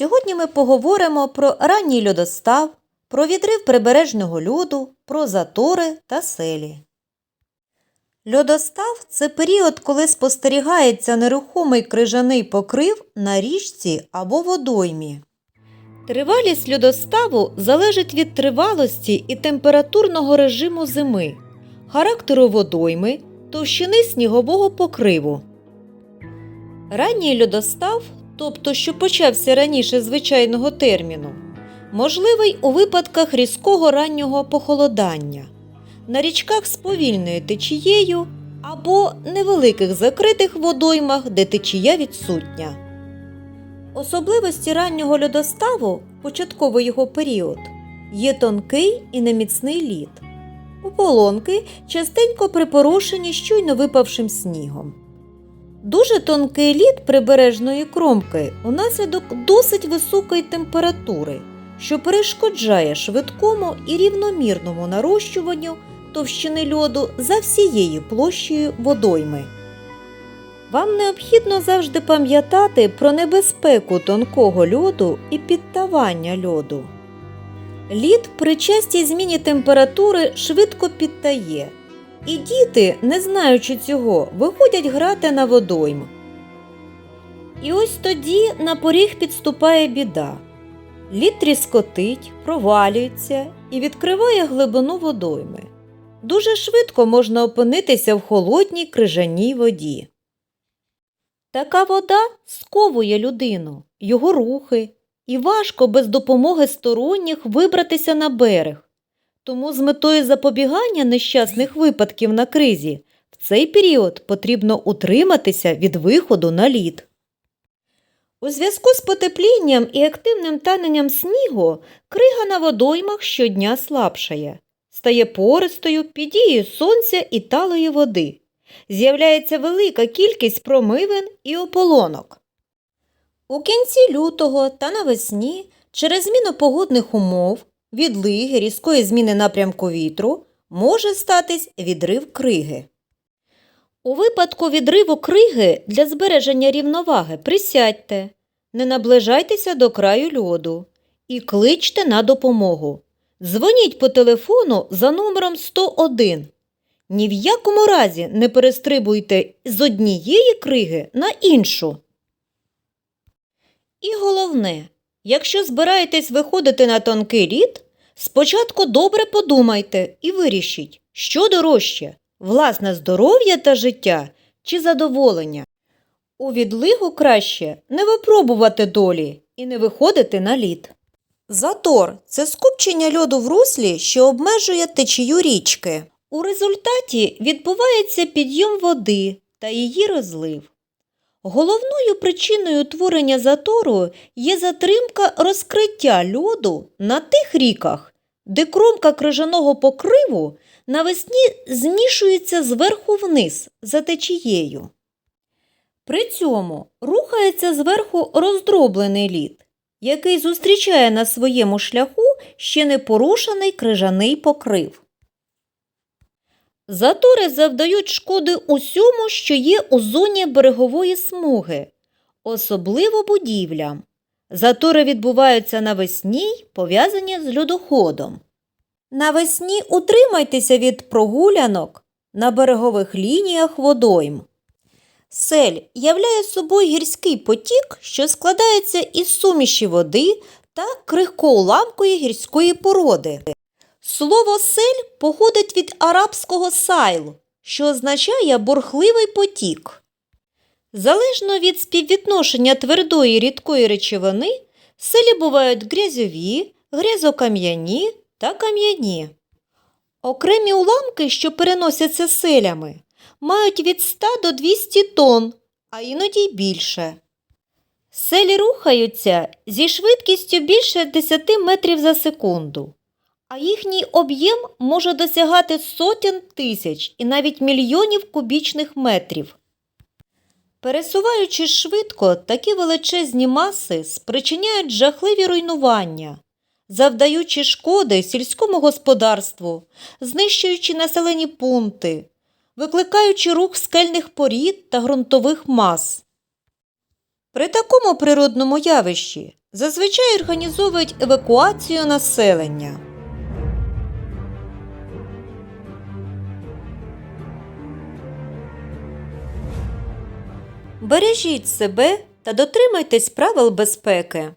Сьогодні ми поговоримо про ранній льодостав, про відрив прибережного льоду, про затори та селі. Льодостав це період, коли спостерігається нерухомий крижаний покрив на річці або водоймі. Тривалість льодоставу залежить від тривалості і температурного режиму зими, характеру водойми, товщини снігового покриву. Ранній льодостав, тобто що почався раніше звичайного терміну, можливий у випадках різкого раннього похолодання, на річках з повільною течією або невеликих закритих водоймах, де течія відсутня. Особливості раннього льодоставу, початковий його період, є тонкий і неміцний лід. Ополонки частенько припорошені щойно випавшим снігом. Дуже тонкий лід прибережної кромки унаслідок досить високої температури, що перешкоджає швидкому і рівномірному нарощуванню товщини льоду за всією площею водойми. Вам необхідно завжди пам'ятати про небезпеку тонкого льоду і підтавання льоду. Лід при частій зміні температури швидко підтає, і діти, не знаючи цього, виходять грати на водойм. І ось тоді на поріг підступає біда. Лід тріскотить, провалюється і відкриває глибину водойми. Дуже швидко можна опинитися в холодній крижаній воді. Така вода сковує людину, його рухи, і важко без допомоги сторонніх вибратися на берег. Тому з метою запобігання нещасних випадків на кризі в цей період потрібно утриматися від виходу на лід. У зв'язку з потеплінням і активним таненням снігу крига на водоймах щодня слабшає, стає пористою під сонця і талої води. З'являється велика кількість промивин і ополонок. У кінці лютого та навесні через зміну погодних умов, відлиги, різкої зміни напрямку вітру може статись відрив криги. У випадку відриву криги для збереження рівноваги присядьте, не наближайтеся до краю льоду і кличте на допомогу. Дзвоніть по телефону за номером 101. Ні в якому разі не перестрибуйте з однієї криги на іншу. І головне, якщо збираєтесь виходити на тонкий лід, спочатку добре подумайте і вирішіть, що дорожче власне здоров'я та життя чи задоволення. У відлигу краще не випробувати долі і не виходити на лід. Затор це скупчення льоду в руслі, що обмежує течію річки. У результаті відбувається підйом води та її розлив. Головною причиною утворення затору є затримка розкриття льоду на тих ріках, де кромка крижаного покриву навесні змішується зверху вниз за течією. При цьому рухається зверху роздроблений лід, який зустрічає на своєму шляху ще не порушений крижаний покрив. Затори завдають шкоди усьому, що є у зоні берегової смуги, особливо будівлям. Затори відбуваються навесні, пов'язані з льодоходом. Навесні утримайтеся від прогулянок на берегових лініях водойм. Сель являє собою гірський потік, що складається із суміші води та крихкоуламкої гірської породи. Слово сель походить від арабського сайл, що означає бурхливий потік. Залежно від співвідношення твердої рідкої речовини, селі бувають грязьові, грязокам'яні та кам'яні. Окремі уламки, що переносяться селями, мають від 100 до 200 тонн, а іноді й більше. Селі рухаються зі швидкістю більше 10 метрів за секунду а їхній об'єм може досягати сотень тисяч і навіть мільйонів кубічних метрів. Пересуваючись швидко, такі величезні маси спричиняють жахливі руйнування, завдаючи шкоди сільському господарству, знищуючи населені пункти, викликаючи рух скельних порід та ґрунтових мас. При такому природному явищі зазвичай організовують евакуацію населення. Бережіть себе та дотримайтесь правил безпеки.